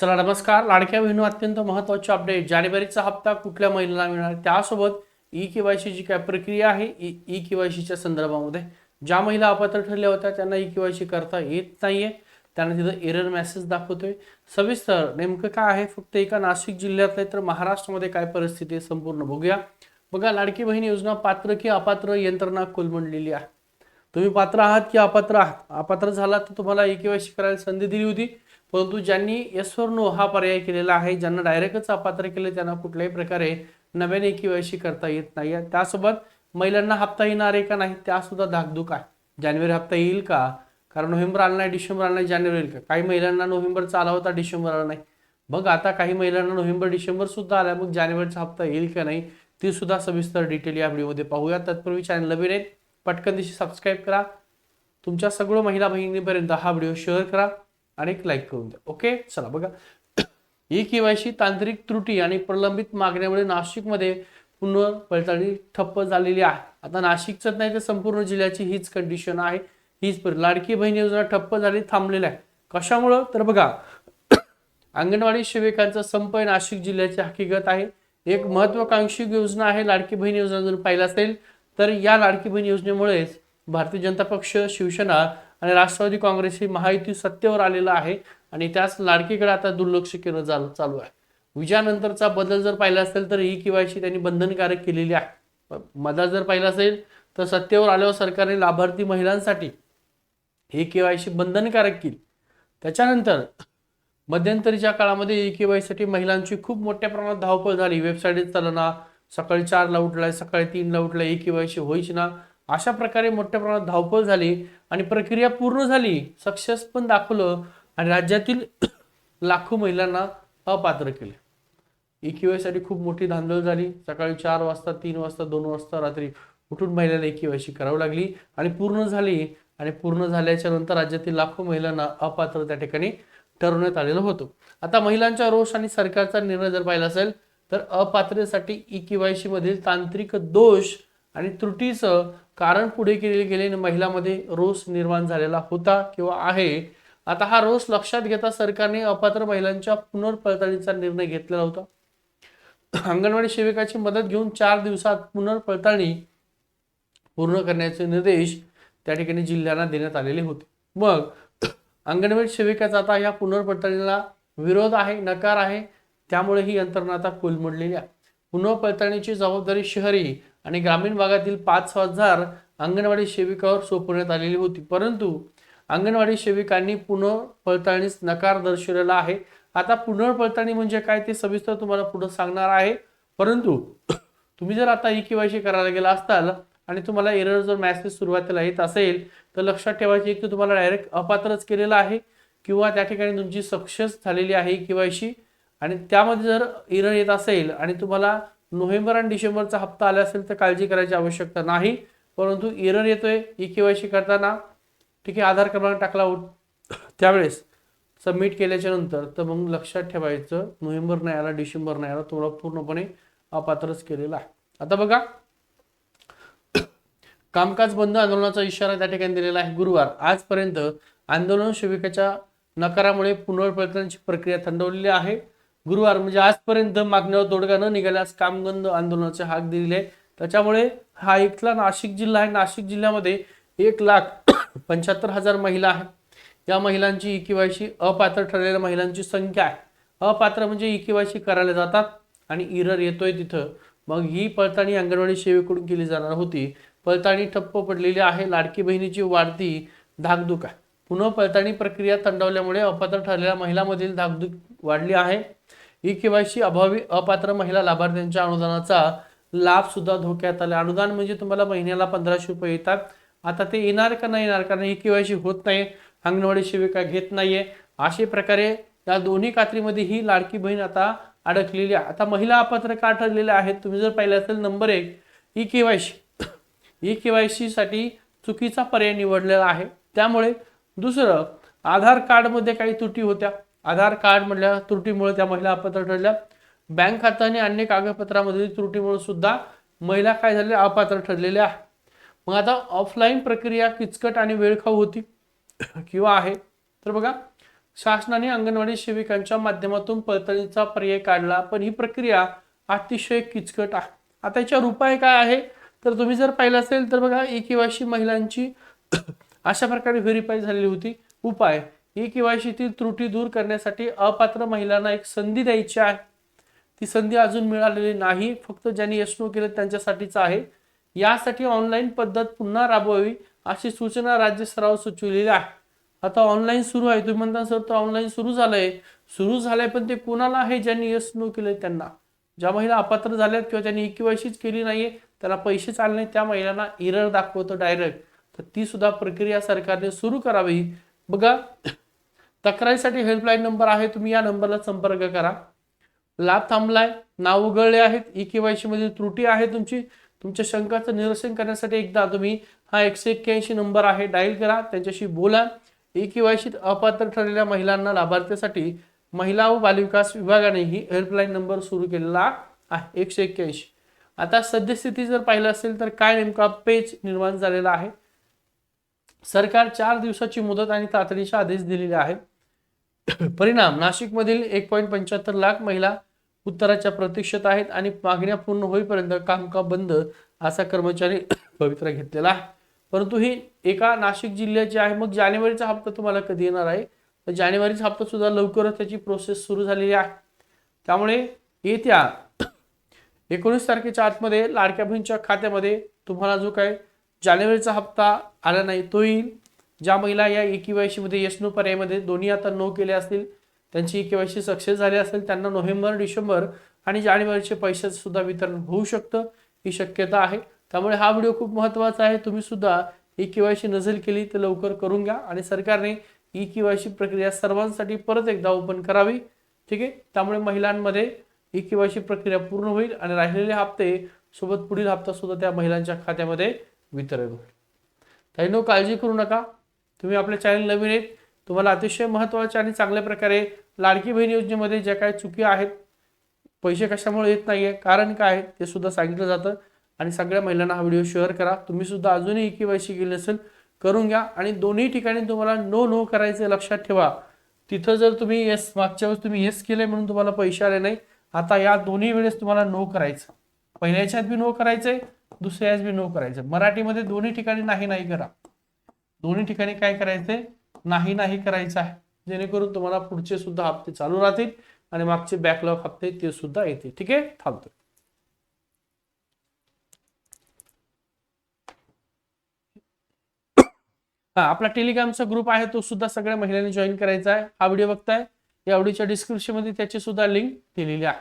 चला नमस्कार. लाडक्या बहिणू अत्यंत महत्त्वाचे अपडेट जानेवारीचा हप्ता कुठल्या महिलेला मिळणार त्यासोबत ई केवायसी जी काय प्रक्रिया आहे? ई केवायसीच्या संदर्भामध्ये ज्या महिला अपात्र ठरल्या होत्या त्यांना ई केवायसी करता येत नाहीये. त्यांना तिथं एरर मेसेज दाखवतोय. सविस्तर नेमकं काय आहे? फक्त एका नाशिक जिल्ह्यातले तर महाराष्ट्रामध्ये काय परिस्थिती आहे संपूर्ण बघूया. बघा लाडकी बहीण योजना पात्र की अपात्र यंत्रणा कोलमडलेली आहे. तुम्ही पात्र आहात की अपात्र आहात? अपात्र झाला तर तुम्हाला ई केवायसी करायला संधी दिली होती. परंतु ज्यांनी एस नो हा पर्याय केलेला आहे ज्यांना डायरेक्टच अपात्र केले त्यांना कुठल्याही प्रकारे नव्याने केवायसी करता येत नाही. त्यासोबत महिलांना हप्ता येणार आहे का नाही त्यासुद्धा धाकधूक आहे. जानेवारी हप्ता येईल का? कारण नोव्हेंबर आला नाही डिसेंबर आला नाही जानेवारी येईल का? काही महिलांना नोव्हेंबरचा आला होता डिसेंबर आला नाही. बघ आता काही महिलांना नोव्हेंबर डिसेंबर सुद्धा आला मग जानेवारीचा हप्ता येईल का नाही ती सुद्धा सविस्तर डिटेल या व्हिडिओमध्ये पाहूया. तत्पूर्वी चॅनल नवीन आहेत पटकन दिशी सबस्क्राईब करा. तुमच्या सगळं महिला बहिणीपर्यंत हा व्हिडिओ शेअर करा. आणि एक लाईक करून द्या. ओके चला बघा. ई केवायसी तांत्रिक त्रुटी आणि प्रलंबित मागण्यामुळे नाशिकमध्ये पुनर्पडताळणी ठप्प झालेली आहे. आता नाशिकच नाही तर संपूर्ण जिल्ह्याची हीच कंडिशन आहे. हीच लाडकी बहीण योजना ठप्प झाली थांबलेली आहे. कशामुळं? तर बघा अंगणवाडी सेविकांचा संप आहे नाशिक जिल्ह्याची हकीकत आहे. एक महत्वाकांक्षी योजना आहे लाडकी बहीण योजना जर पाहिलं असेल तर या लाडकी बहीण योजनेमुळेच भारतीय जनता पक्ष शिवसेना आणि राष्ट्रवादी काँग्रेस ही महायुती सत्तेवर आलेला आहे आणि त्याच लाडकीकडे आता दुर्लक्ष केलं चाल- चालू आहे. विजयानंतरचा बदल जर पाहिला असेल तर ही किवायशी त्यांनी बंधनकारक केलेली आहे. मधात जर पाहिला असेल तर सत्तेवर आल्यावर सरकारने लाभार्थी महिलांसाठी ही केवायसी बंधनकारक केली. त्याच्यानंतर मध्यंतरीच्या काळामध्ये ई केवायसाठी महिलांची खूप मोठ्या प्रमाणात धावपळ झाली. वेबसाईट चालना सकाळी चारला उठलाय सकाळी तीनला उठलाय ई केवायसी होईच ना. अशा प्रकारे मोठ्या प्रमाणात धावपळ झाली. आणि प्रक्रिया पूर्ण झाली सक्सेस पण दाखवलं आणि राज्यातील लाखो महिलांना अपात्र केले. एकीवायसाठी खूप मोठी धांदल झाली. सकाळी चार वाजता तीन वाजता दोन वाजता रात्री उठून महिलांना एकीवायशी करावी लागली आणि पूर्ण झाली आणि पूर्ण झाल्याच्यानंतर राज्यातील लाखो महिलांना अपात्र त्या ठिकाणी ठरवण्यात आलेलं होतं. आता महिलांच्या रोष आणि सरकारचा निर्णय जर पाहिला असेल तर अपात्रतेसाठी ई मधील तांत्रिक दोष आणि त्रुटीचं कारण पुढे केले गेले महिलामध्ये रोष निर्माण झालेला होता किंवा आहे. आता हा रोष लक्षात घेता सरकारने अपात्र महिलांच्या पुनर्पडताळणीचा निर्णय घेतलेला होता. अंगणवाडी सेविकाची मदत घेऊन चार दिवसात पुनर्पडताळणी पूर्ण करण्याचे निर्देश त्या ठिकाणी जिल्ह्यांना देण्यात आलेले होते. मग अंगणवाडी सेविकाचा आता या पुनर्पडताळणीला विरोध आहे नकार आहे त्यामुळे ही यंत्रणा आता कोलमडलेली आहे. पुनर्पडताळणीची जबाबदारी शहरी आणि ग्रामीण भागातील पाच हजार अंगणवाडी सेविकावर सोपवण्यात आलेली होती. परंतु अंगणवाडी सेविकांनी पुनर्पडताळणीस नकार दर्शवलेला आहे. आता पुनर्पडताळणी म्हणजे काय ते सविस्तर तुम्हाला पुढे सांगणार आहे. परंतु तुम्ही जर आता ई केवायसी करायला गेला असताल आणि तुम्हाला एरर जर मॅसेज सुरुवातीला येत असेल तर लक्षात ठेवायचे की तुम्हाला डायरेक्ट अपात्रच केलेलं आहे किंवा त्या ठिकाणी तुमची सक्सेस झालेली आहे ई केवायसी आणि त्यामध्ये जर एरर येत असेल आणि तुम्हाला नोव्हेंबर आणि डिसेंबरचा हप्ता आला असेल तर काळजी करायची आवश्यकता नाही. परंतु एरर येतोय ई केवायसी करताना ठीक आहे आधार क्रमांक टाकला त्यावेळेस सबमिट केल्याच्यानंतर तर मग लक्षात ठेवायचं नोव्हेंबर नाही आला डिसेंबर नाही आला थोडा पूर्णपणे अपात्रच केलेला आहे. आता बघा कामकाज बंद आंदोलनाचा इशारा त्या ठिकाणी दिलेला आहे. गुरुवार आजपर्यंत आंदोलन सेविकेच्या नकारामुळे पुनर्प्रयत्नाची प्रक्रिया थंडवलेली आहे. गुरुवार म्हणजे आजपर्यंत मागण्यावर तोडगा न निघाल्यास कामगंध आंदोलनाचे हाक दिलेले आहे त्याच्यामुळे हा इथला नाशिक जिल्हा आहे. नाशिक जिल्ह्यामध्ये एक लाख पंच्याहत्तर हजार महिला आहे या महिलांची ई अपात्र ठरलेल्या महिलांची संख्या आहे. अपात्र म्हणजे ई करायला जातात आणि इरर येतोय तिथं. मग ही पडताळणी अंगणवाडी सेवेकडून केली जाणार होती. पडताळणी ठप्प पडलेली आहे. लाडकी बहिणीची वाढती धाकधूक आहे. पुन्हा पडताळणी प्रक्रिया थंडावल्यामुळे अपात्र ठरलेल्या महिलांमधील धाकधूक वाढली आहे. ई केवायसी अभावी अपात्र महिला लाभार्थ्यांच्या अनुदानाचा लाभ सुद्धा धोक्यात आला. अनुदान म्हणजे तुम्हाला महिन्याला पंधराशे रुपये येतात. आता ते येणार का नाही येणार? कारण ई केवायसी होत नाही. अंगणवाडी सेविका घेत नाहीये. अशा प्रकारे या दोन्ही कात्रीमध्ये ही लाडकी बहीण आता अडकलेली आहे. आता महिला अपात्र का ठरलेल्या आहेत? तुम्ही जर पाहिलं असेल नंबर एक ई केवायसी ई केवायसी साठी चुकीचा पर्याय निवडलेला आहे. त्यामुळे दुसरं आधार कार्डमध्ये काही त्रुटी होत्या. आधार कार्ड म्हटल्या त्रुटीमुळे त्या महिला अपात्र ठरल्या. बँक खाता आणि अन्य कागदपत्रामधील त्रुटीमुळे सुद्धा महिला काय झाल्या अपात्र ठरलेल्या आहे. मग आता ऑफलाईन प्रक्रिया किचकट आणि वेळखाऊ होती किंवा आहे. तर बघा शासनाने अंगणवाडी सेविकांच्या माध्यमातून पडताळणीचा पर्याय काढला पण ही प्रक्रिया अतिशय किचकट आहे. आता याच्यावर उपाय काय आहे? तर तुम्ही जर पाहिलं असेल तर बघा एकेवाशी महिलांची अशा प्रकारे व्हेरीफाय झालेली होती. उपाय ई केवायसीतील त्रुटी दूर करण्यासाठी अपात्र महिलांना एक संधी द्यायची आहे. ती संधी अजून मिळालेली नाही फक्त ज्यांनी यश नो केलं त्यांच्यासाठीच आहे. यासाठी ऑनलाईन पद्धत पुन्हा राबवावी अशी सूचना राज्य स्तरावर सुचवलेली आहे. आता ऑनलाईन सुरू आहे. तुम्ही म्हणता सर तर ऑनलाईन सुरू झालंय. सुरू झालंय पण ते कोणाला आहे ज्यांनी यश नो केलंय त्यांना? ज्या महिला अपात्र झाल्यात किंवा त्यांनी इकेवायसीच केली नाहीये त्याला पैसे चालले नाही त्या महिलांना इरर दाखवतो डायरेक्ट. तर ती सुद्धा प्रक्रिया सरकारने सुरू करावी. बघा तक्रारीसाठी हेल्पलाईन नंबर आहे तुम्ही या नंबरला संपर्क करा. लाभ थांबलाय नाव उघडले आहेत ई केवायसी मध्ये त्रुटी आहे तुमची तुमच्या शंकाचं निरसन करण्यासाठी एकदा तुम्ही हा एकशे एक्क्याऐंशी नंबर आहे डायल करा त्यांच्याशी बोला. ई केवायसीत अपात्र ठरलेल्या महिलांना लाभार्थ्यासाठी महिला व बालविकास विभागाने ही हेल्पलाईन नंबर सुरू केलेला आहे एकशे एक्क्याऐंशी. आता सद्यस्थिती जर पाहिलं असेल तर काय नेमका पेज निर्माण झालेला आहे? सरकार चार दिवसाची मुदत आणि तातडीचे आदेश दिलेले आहेत. परिणाम नाशिकमधील एक पॉईंट पंच्याहत्तर लाख महिला उत्तराच्या प्रतीक्षेत आहेत आणि मागण्या पूर्ण होईपर्यंत कामकाज बंद असा कर्मचारी पवित्रा घेतलेला आहे. परंतु ही एका नाशिक जिल्ह्याची आहे. मग जानेवारीचा हप्ता तुम्हाला कधी येणार आहे? तर जानेवारीचा हप्ता सुद्धा लवकरच त्याची प्रोसेस सुरू झालेली आहे. त्यामुळे येत्या एकोणीस तारखेच्या आतमध्ये लाडक्या बहिणीच्या खात्यामध्ये तुम्हाला जो काय जानेवारीचा हप्ता आला नाही तो येईल ज्या महिला या ई केवायसी यश नो पर्यायमध्ये दोन्ही आता नो केले असतील त्यांची ई केवायसी सक्सेस झाली असेल त्यांना नोव्हेंबर डिसेंबर आणि जानेवारीचे पैसे सुद्धा वितरण होऊ शकतं ही शक्यता आहे. त्यामुळे हा व्हिडिओ खूप महत्त्वाचा आहे. तुम्ही सुद्धा ई केवायसी नजर केली तर लवकर करून घ्या आणि सरकारने ई केवायसी प्रक्रिया सर्वांसाठी परत एकदा ओपन करावी. ठीक आहे? त्यामुळे महिलांमध्ये ई केवायसी प्रक्रिया पूर्ण होईल आणि राहिलेले हप्ते सोबत पुढील हप्ता सुद्धा त्या महिलांच्या खात्यामध्ये वितरण. होईल ताईनो काळजी करू नका. तुम्ही आपल्या चॅनल नवीन आहेत. तुम्हाला अतिशय महत्त्वाच्या आणि चांगल्या प्रकारे लाडकी बहीण योजनेमध्ये ज्या काही चुकी आहेत पैसे कशामुळे येत नाही आहे कारण काय आहे ते सुद्धा सांगितलं जातं. आणि सगळ्या महिलांना हा व्हिडिओ शेअर करा. तुम्ही सुद्धा अजूनही के वाय सी गेली असेल करून घ्या. आणि दोन्ही ठिकाणी तुम्हाला नो नो करायचं लक्षात ठेवा. तिथं जर तुम्ही येस मागच्या वेळेस तुम्ही येस केले म्हणून तुम्हाला पैसे आले नाही आता या दोन्ही वेळेस तुम्हाला नो करायचं. पहिल्याच्यात बी नो करायचं आहे दुसऱ्या एस बी नो करायचं. मराठीमध्ये दोन्ही ठिकाणी नाही नाही करा. दोन्ही ठिकाणी काय करायचंय नाही नाही करायचं आहे. जेणेकरून तुम्हाला पुढचे सुद्धा हप्ते चालू राहतील आणि मागचे बॅकलॉग हप्ते ते सुद्धा येतील. ठीक आहे? थांबतो हा आपला टेलिग्रामचा ग्रुप आहे तो सुद्धा सगळ्या महिलांनी जॉईन करायचा आहे. हा व्हिडिओ बघताय. या व्हिडिओच्या डिस्क्रिप्शनमध्ये त्याची सुद्धा लिंक दिलेली आहे.